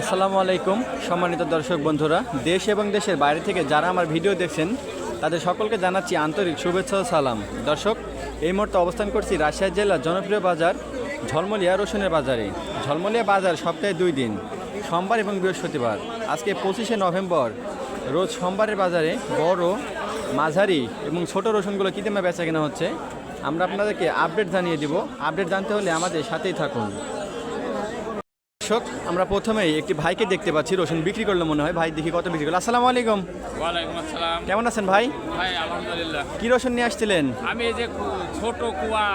আসসালামু আলাইকুম, সম্মানিত দর্শক বন্ধুরা। দেশ এবং দেশের বাইরে থেকে যারা আমার ভিডিও দেখছেন, তাদের সকলকে জানাচ্ছি আন্তরিক শুভেচ্ছা সালাম। দর্শক, এই মুহূর্তে অবস্থান করছি রাজশাহী জেলার জনপ্রিয় বাজার, ঝলমলিয়া রসুনের বাজারে। ঝলমলিয়া বাজার সপ্তাহে দুই দিন, সোমবার এবং বৃহস্পতিবার। আজকে পঁচিশে নভেম্বর, রোজ সোমবারের বাজারে বড়, মাঝারি এবং ছোট রসুনগুলো কী বেচা কেনা হচ্ছে। আমরা আপনাদেরকে আপডেট জানিয়ে দিব। আপডেট জানতে হলে আমাদের সাথেই থাকুন। দর্শক আমরা প্রথমেই একটি ভাইকে দেখতে পাচ্ছি রসুন বিক্রি করল মনে হয়। ভাই দেখি কত বিক্রি করল। আসসালামু আলাইকুম। ওয়ালাইকুম আসসালাম। কেমন আছেন ভাই? ভাই আলহামদুলিল্লাহ। কি রসুন নিয়ে আসছিলেন? আমি এই যে ছোট কুয়া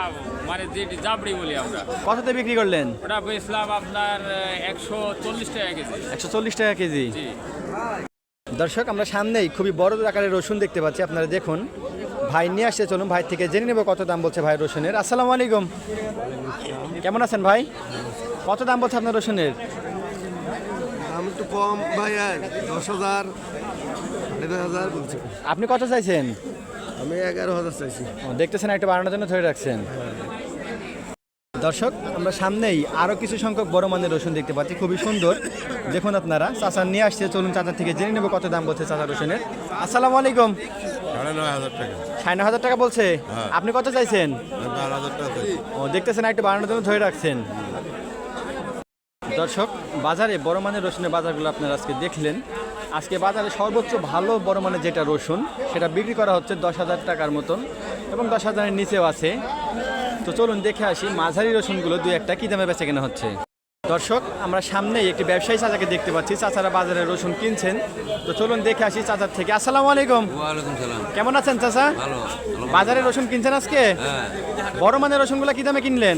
মানে যে জাবড়ি বলি আমরা। কততে বিক্রি করলেন? ওটা বেচলাম আপনার একশো চল্লিশ টাকা কেজি। একশো চল্লিশ টাকা কেজি। দর্শক আমরা সামনেই খুবই বড় আকারের রসুন দেখতে পাচ্ছি। আপনারা দেখুন ভাই নিয়ে আসছে চলুন ভাই থেকে জেনে নেব কত দাম বলছে ভাই রসুনের। আসসালামু আলাইকুম। কেমন আছেন ভাই? কত দাম বলছে আপনার রসুনের? দাম একটু কম ভাই দশ হাজার হাজার বলছি। আপনি কত চাইছেন? আমি এগারো হাজার চাইছি। ও, দেখতেছেন একটা বাড়ানোর জন্য ধরে রাখছেন। দর্শক আমরা সামনেই আরও কিছু সংখ্যক বড় মানের রসুন দেখতে পাচ্ছি। খুবই সুন্দর। দেখুন আপনারা চাচা নিয়ে আসছে। চলুন চাচার থেকে জেনে নেব কত দাম বলছে চাচা রসুনের। আসসালামু আলাইকুম। সাড়ে নয় হাজার টাকা। ন হাজার টাকা বলছে? আপনি কত চাইছেন? ও দেখতেছেন একটু বাড়ানোর জন্য ধরে রাখছেন। দর্শক, বাজারে বড় মানের রসুনের বাজারগুলো আপনারা আজকে দেখলেন। আজকে বাজারে সর্বোচ্চ ভালো বড় মানের যেটা রসুন, সেটা বিক্রি করা হচ্ছে দশ হাজার টাকার মতন এবং দশ হাজারের নিচেও আছে। তো চলুন দেখে আসি মাঝারি রসুনগুলো দু একটা কী দামে বেচা কেনা হচ্ছে। দর্শক আমরা সামনেই একটি ব্যবসায়ী চাচাকে দেখতে পাচ্ছি। চাচারা বাজারে রসুন কিনছেন। তো চলুন দেখে আসি চাচার থেকে। আসসালামু আলাইকুম। কেমন আছেন চাচা? বাজারে রসুন কিনছেন আজকে? হ্যাঁ। বড় মানের রসুনগুলো কী দামে কিনলেন?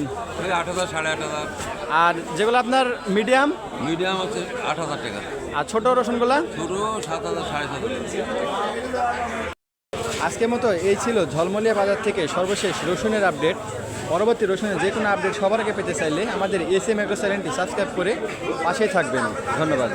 আর যেগুলো আপনার মিডিয়াম? মিডিয়াম হচ্ছে আট হাজার টাকা। আর ছোট রসুনগুলা? ছোটো সাত হাজার সাড়ে সাত আজকের মতো এই ছিল ঝলমলিয়া বাজার থেকে সর্বশেষ রসুনের আপডেট। পরবর্তী রসুনের যে কোনো আপডেট সবার আগে পেতে চাইলে আমাদের এস এম চ্যানেলটি সাবস্ক্রাইব করে পাশেই থাকবেন। ধন্যবাদ।